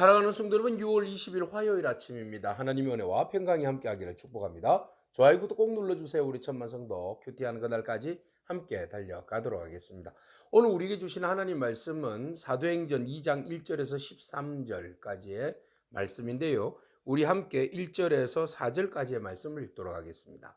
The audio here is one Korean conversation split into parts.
사랑하는 성도 여러분, 6월 20일 화요일 아침입니다. 하나님의 은혜와 평강이 함께하기를 축복합니다. 좋아요, 구독 꼭 눌러주세요. 우리 천만 성도 큐티하는 그날까지 함께 달려가도록 하겠습니다. 오늘 우리에게 주신 하나님 말씀은 사도행전 2장 1절에서 13절까지의 말씀인데요. 우리 함께 1절에서 4절까지의 말씀을 읽도록 하겠습니다.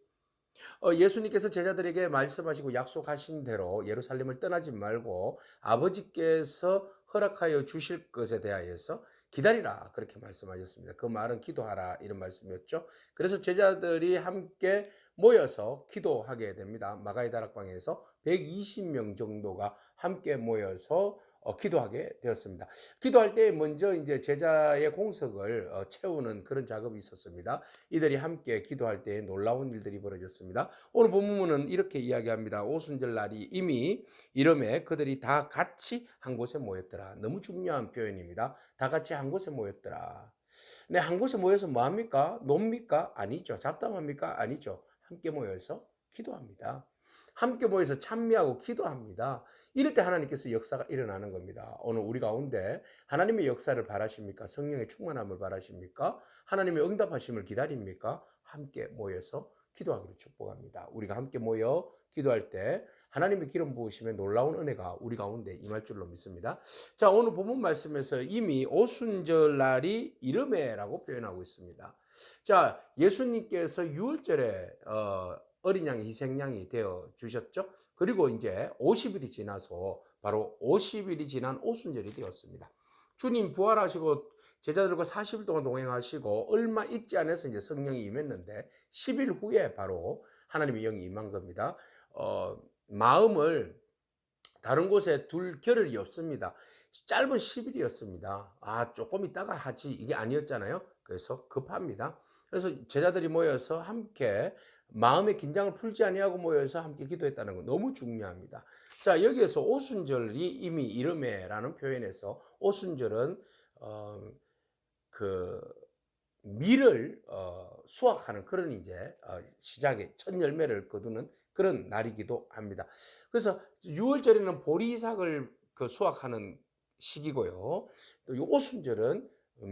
어, 예수님께서 제자들에게 말씀하시고 약속하신 대로 예루살렘을 떠나지 말고 아버지께서 허락하여 주실 것에 대하여서 기다리라 그렇게 말씀하셨습니다. 그 말은 기도하라 이런 말씀이었죠. 그래서 제자들이 함께 모여서 기도하게 됩니다. 마가이 다락방에서 120명 정도가 함께 모여서 어, 기도하게 되었습니다. 기도할 때 먼저 이제 제자의 공석을 어, 채우는 그런 작업이 있었습니다. 이들이 함께 기도할 때 놀라운 일들이 벌어졌습니다. 오늘 본문은 이렇게 이야기합니다. 오순절 날이 이미 이름에 그들이 다 같이 한 곳에 모였더라. 너무 중요한 표현입니다. 다 같이 한 곳에 모였더라. 네, 한 곳에 모여서 뭐 합니까? 놉니까? 아니죠. 잡담합니까? 아니죠. 함께 모여서 기도합니다. 함께 모여서 찬미하고 기도합니다. 이럴 때 하나님께서 역사가 일어나는 겁니다. 오늘 우리 가운데 하나님의 역사를 바라십니까? 성령의 충만함을 바라십니까? 하나님의 응답하심을 기다립니까? 함께 모여서 기도하기를 축복합니다. 우리가 함께 모여 기도할 때 하나님의 기름 부으심에 놀라운 은혜가 우리 가운데 임할 줄로 믿습니다. 자, 오늘 본문 말씀에서 이미 오순절 날이 이름에라고 표현하고 있습니다. 자, 예수님께서 6월절에 어, 어린 양의 희생양이 되어 주셨죠. 그리고 이제 50일이 지나서 바로 50일이 지난 오순절이 되었습니다. 주님 부활하시고 제자들과 40일 동안 동행하시고 얼마 있지 않아서 이제 성령이 임했는데 10일 후에 바로 하나님의 영이 임한 겁니다. 어, 마음을 다른 곳에 둘 겨를이 없습니다. 짧은 10일이었습니다. 아, 조금 있다가 하지. 이게 아니었잖아요. 그래서 급합니다. 그래서 제자들이 모여서 함께 마음의 긴장을 풀지 아니하고 모여서 함께 기도했다는 거 너무 중요합니다. 자, 여기에서 오순절이 이미 이름에라는 표현에서 오순절은 어, 그 밀을 어, 수확하는 그런 이제 어, 시작의 첫 열매를 거두는 그런 날이기도 합니다. 그래서 6월절에는 보리이삭을 그 수확하는 시기고요. 또 오순절은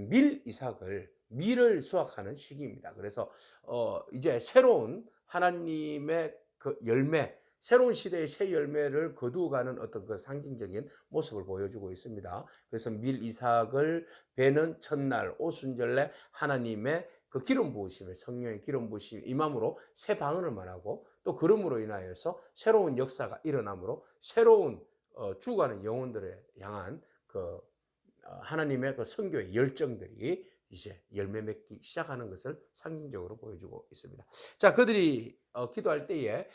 밀 이삭을 밀을 수확하는 시기입니다. 그래서 어 이제 새로운 하나님의 그 열매, 새로운 시대의 새 열매를 거두어가는 어떤 그 상징적인 모습을 보여주고 있습니다. 그래서 밀 이삭을 베는 첫날 오순절에 하나님의 그 기름 부으심에 성령의 기름 부으심 임함으로 새 방언을 말하고 또 그름으로 인하여서 새로운 역사가 일어나므로 새로운 어, 죽어가는 영혼들을 향한 그 어, 하나님의 그 선교의 열정들이 이제 열매 맺기 시작하는 것을 상징적으로 보여주고 있습니다. 자, 그들이 어, 기도할 때에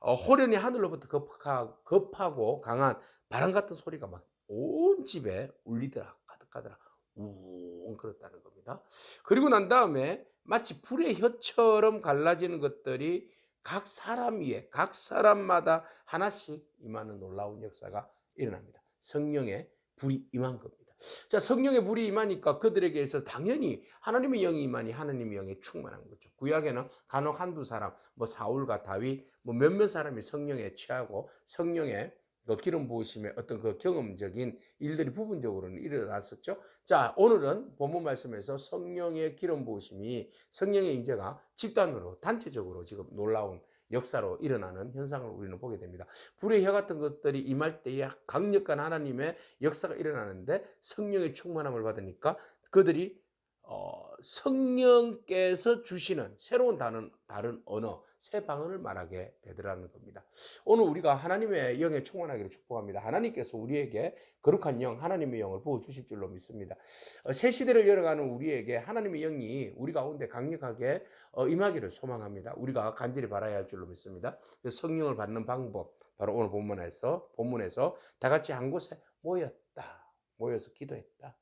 어, 호련히 하늘로부터 급하, 급하고 강한 바람 같은 소리가 막 온 집에 울리더라, 가득하더라, 우웅 그렇다는 겁니다. 그리고 난 다음에 마치 불의 혀처럼 갈라지는 것들이 각 사람 위에, 각 사람마다 하나씩 임하는 놀라운 역사가 일어납니다. 성령의 불이 임한 겁니다. 자, 성령의 불이 임하니까 그들에게서 당연히 하나님의 영이 임하니 하나님의 영에 충만한 거죠. 구약에는 간혹 한두 사람, 뭐 사울과 다윗, 뭐 몇몇 사람이 성령에 취하고 성령의 그 기름 부으심의 어떤 그 경험적인 일들이 부분적으로는 일어났었죠. 자, 오늘은 본문 말씀에서 성령의 기름 부으심이 성령의 임재가 집단으로 단체적으로 지금 놀라운 역사로 일어나는 현상을 우리는 보게 됩니다. 불의 혀 같은 것들이 임할 때에 강력한 하나님의 역사가 일어나는데 성령의 충만함을 받으니까 그들이 어, 성령께서 주시는 새로운 다른, 다른 언어, 새 방언을 말하게 되더라는 겁니다. 오늘 우리가 하나님의 영에 충만하기를 축복합니다. 하나님께서 우리에게 거룩한 영, 하나님의 영을 부어주실 줄로 믿습니다. 어, 새 시대를 열어가는 우리에게 하나님의 영이 우리 가운데 강력하게 어, 임하기를 소망합니다. 우리가 간절히 바라야 할 줄로 믿습니다. 성령을 받는 방법, 바로 오늘 본문에서, 본문에서 다 같이 한 곳에 모였다. 모여서 기도했다.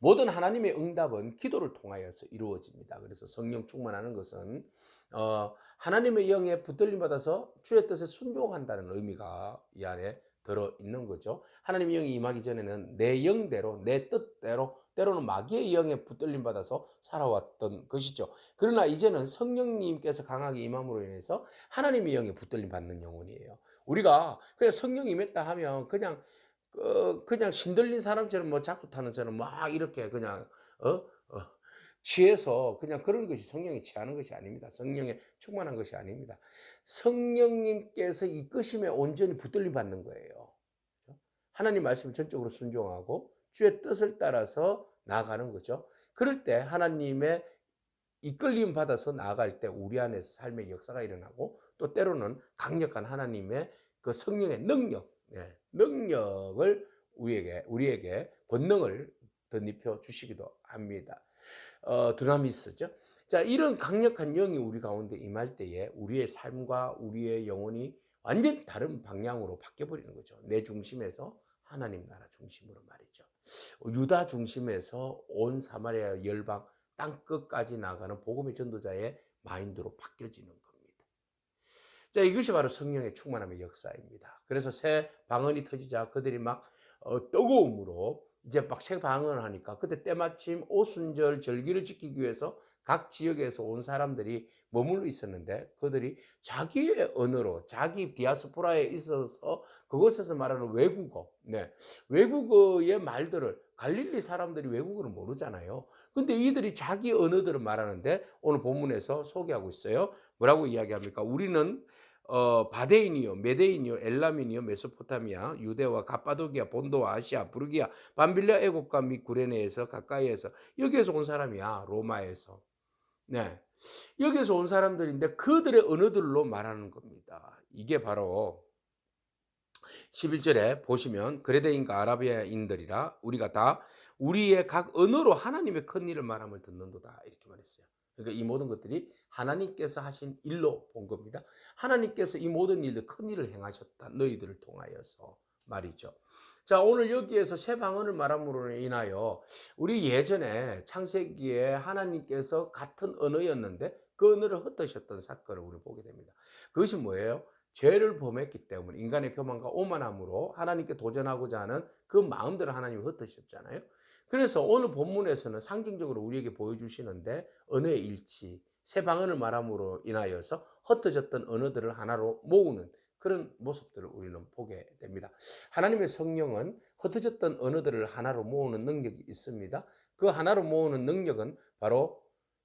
모든 하나님의 응답은 기도를 통하여서 이루어집니다. 그래서 성령 충만하는 것은 어, 하나님의 영에 붙들림 받아서 주의 뜻에 순종한다는 의미가 이 안에 들어 있는 거죠. 하나님의 영이 임하기 전에는 내 영대로 내 뜻대로 때로는 마귀의 영에 붙들림 받아서 살아왔던 것이죠. 그러나 이제는 성령님께서 강하게 임함으로 인해서 하나님의 영에 붙들림 받는 영혼이에요. 우리가 그냥 성령 임했다 하면 그냥 어, 그냥 신들린 사람처럼 뭐 자꾸 타는 처럼 막 이렇게 그냥 어? 어, 취해서 그냥 그런 것이 성령이 취하는 것이 아닙니다. 성령에 충만한 것이 아닙니다. 성령님께서 이끄심에 온전히 붙들림 받는 거예요. 하나님 말씀을 전적으로 순종하고 주의 뜻을 따라서 나아가는 거죠. 그럴 때 하나님의 이끌림 받아서 나아갈 때 우리 안에서 삶의 역사가 일어나고 또 때로는 강력한 하나님의 그 성령의 능력, 네, 능력을 우리에게 우리에게 권능을 덧입혀 주시기도 합니다. 어, 드라미스죠. 자, 이런 강력한 영이 우리 가운데 임할 때에 우리의 삶과 우리의 영혼이 완전 다른 방향으로 바뀌어 버리는 거죠. 내 중심에서 하나님 나라 중심으로 말이죠. 유다 중심에서 온 사마리아 열방 땅 끝까지 나가는 복음의 전도자의 마인드로 바뀌어지는 겁니다. 자, 이것이 바로 성령의 충만함의 역사입니다. 그래서 새 방언이 터지자 그들이 막 어, 뜨거움으로 이제 막 새 방언을 하니까 그때 때마침 오순절 절기를 지키기 위해서 각 지역에서 온 사람들이 머물러 있었는데 그들이 자기의 언어로 자기 디아스포라에 있어서 그곳에서 말하는 외국어, 네, 외국어의 말들을 갈릴리 사람들이 외국어를 모르잖아요. 근데 이들이 자기 언어들을 말하는데 오늘 본문에서 소개하고 있어요. 뭐라고 이야기합니까? 우리는 어, 바데인이요, 메데인이요, 엘람인이요, 메소포타미아, 유대와 갑바도기아, 본도와 아시아, 부르기아, 밤빌라 애국과 및 구레네에서 가까이에서 여기에서 온 사람이야, 로마에서. 네. 여기에서 온 사람들인데 그들의 언어들로 말하는 겁니다. 이게 바로 11절에 보시면 그레데인과 아라비아인들이라 우리가 다 우리의 각 언어로 하나님의 큰 일을 말함을 듣는도다 이렇게 말했어요. 그러니까 이 모든 것들이 하나님께서 하신 일로 본 겁니다. 하나님께서 이 모든 일들 큰 일을 행하셨다. 너희들을 통하여서 말이죠. 자, 오늘 여기에서 새 방언을 말함으로 인하여 우리 예전에 창세기에 하나님께서 같은 언어였는데 그 언어를 흩으셨던 사건을 우리 보게 됩니다. 그것이 뭐예요? 죄를 범했기 때문에 인간의 교만과 오만함으로 하나님께 도전하고자 하는 그 마음들을 하나님이 흩으셨잖아요. 그래서 오늘 본문에서는 상징적으로 우리에게 보여주시는데 언어의 일치, 새 방언을 말함으로 인하여서 흩어졌던 언어들을 하나로 모으는 그런 모습들을 우리는 보게 됩니다. 하나님의 성령은 흩어졌던 언어들을 하나로 모으는 능력이 있습니다. 그 하나로 모으는 능력은 바로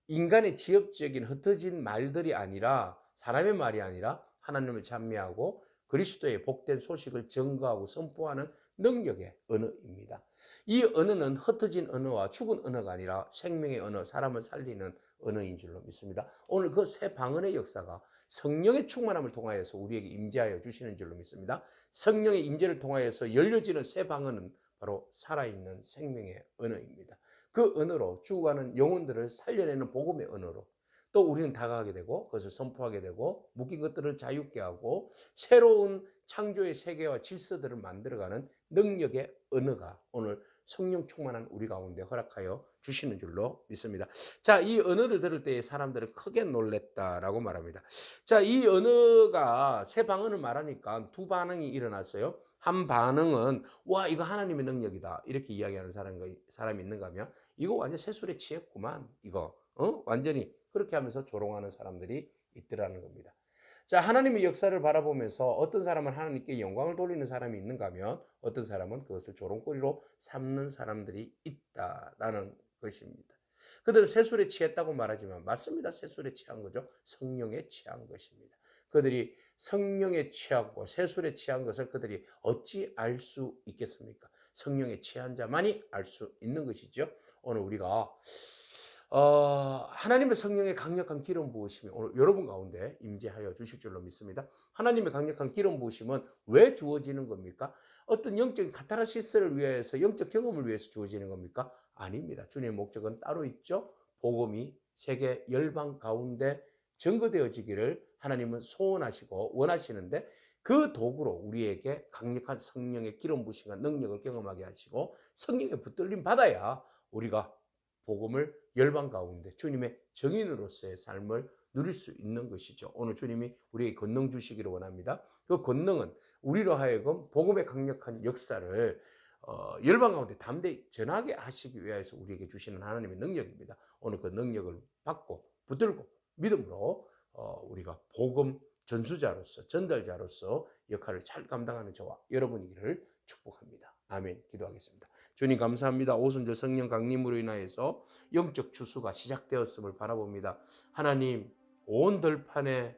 인간의 지엽적인 흩어진 말들이 아니라 사람의 말이 아니라 하나님을 찬미하고 그리스도의 복된 소식을 증거하고 선포하는 능력의 언어입니다. 이 언어는 흩어진 언어와 죽은 언어가 아니라 생명의 언어, 사람을 살리는 언어인 줄로 믿습니다. 오늘 그새 방언의 역사가 성령의 충만함을 통하여서 우리에게 임재하여 주시는 줄로 믿습니다. 성령의 임재를 통하여서 열려지는 새 방언은 바로 살아있는 생명의 언어입니다. 그 언어로 죽어가는 영혼들을 살려내는 복음의 언어로 또 우리는 다가가게 되고 그것을 선포하게 되고 묶인 것들을 자유케 하고 새로운 창조의 세계와 질서들을 만들어가는 능력의 언어가 오늘 성령 충만한 우리 가운데 허락하여 주시는 줄로 믿습니다. 자, 이 언어를 들을 때 사람들은 크게 놀랬다라고 말합니다. 자, 이 언어가 새 방언을 말하니까 두 반응이 일어났어요. 한 반응은 와 이거 하나님의 능력이다 이렇게 이야기하는 사람 사람이 있는가 하면 이거 완전 새술에 취했구만 이거 어 완전히 그렇게 하면서 조롱하는 사람들이 있더라는 겁니다. 자, 하나님의 역사를 바라보면서 어떤 사람은 하나님께 영광을 돌리는 사람이 있는가 하면 어떤 사람은 그것을 조롱거리로 삼는 사람들이 있다라는 것입니다. 그들은 세술에 취했다고 말하지만 맞습니다. 세술에 취한 거죠. 성령에 취한 것입니다. 그들이 성령에 취하고 세술에 취한 것을 그들이 어찌 알 수 있겠습니까? 성령에 취한 자만이 알 수 있는 것이죠. 오늘 우리가 어, 하나님의 성령의 강력한 기름 부으심이 오늘 여러분 가운데 임재하여 주실 줄로 믿습니다. 하나님의 강력한 기름 부으심은 왜 주어지는 겁니까? 어떤 영적인 카타르시스를 위해서 영적 경험을 위해서 주어지는 겁니까? 아닙니다. 주님의 목적은 따로 있죠. 복음이 세계 열방 가운데 증거되어지기를 하나님은 소원하시고 원하시는데 그 도구로 우리에게 강력한 성령의 기름 부심과 능력을 경험하게 하시고 성령의 붙들림 받아야 우리가 복음을 열방 가운데 주님의 정인으로서의 삶을 누릴 수 있는 것이죠. 오늘 주님이 우리에게 권능 주시기를 원합니다. 그 권능은 우리로 하여금 복음의 강력한 역사를 어, 열방 가운데 담대히 전하게 하시기 위해서 우리에게 주시는 하나님의 능력입니다. 오늘 그 능력을 받고 붙들고 믿음으로 어, 우리가 복음 전수자로서 전달자로서 역할을 잘 감당하는 저와 여러분이기를 축복합니다. 아멘. 기도하겠습니다. 주님 감사합니다. 오순절 성령 강림으로 인하여서 영적 추수가 시작되었음을 바라봅니다. 하나님 온 들판에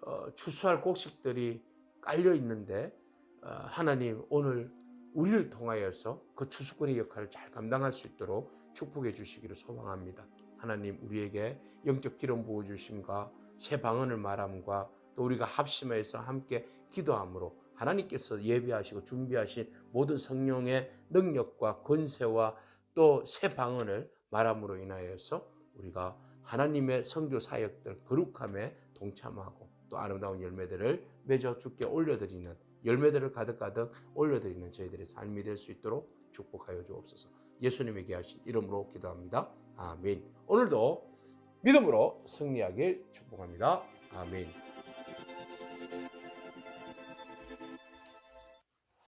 어, 추수할 곡식들이 깔려 있는데 어, 하나님 오늘 우리를 통하여서 그 추수꾼의 역할을 잘 감당할 수 있도록 축복해 주시기를 소망합니다. 하나님 우리에게 영적 기름 부어 주심과 새 방언을 말함과 또 우리가 합심해서 함께 기도함으로 하나님께서 예비하시고 준비하신 모든 성령의 능력과 권세와 또 새 방언을 말함으로 인하여서 우리가 하나님의 성교 사역들 거룩함에 동참하고 또 아름다운 열매들을 맺어 주께 올려드리는 열매들을 가득가득 올려드리는 저희들의 삶이 될 수 있도록 축복하여 주옵소서. 예수님에게 하신 이름으로 기도합니다. 아멘. 오늘도 믿음으로 승리하길 축복합니다. 아멘.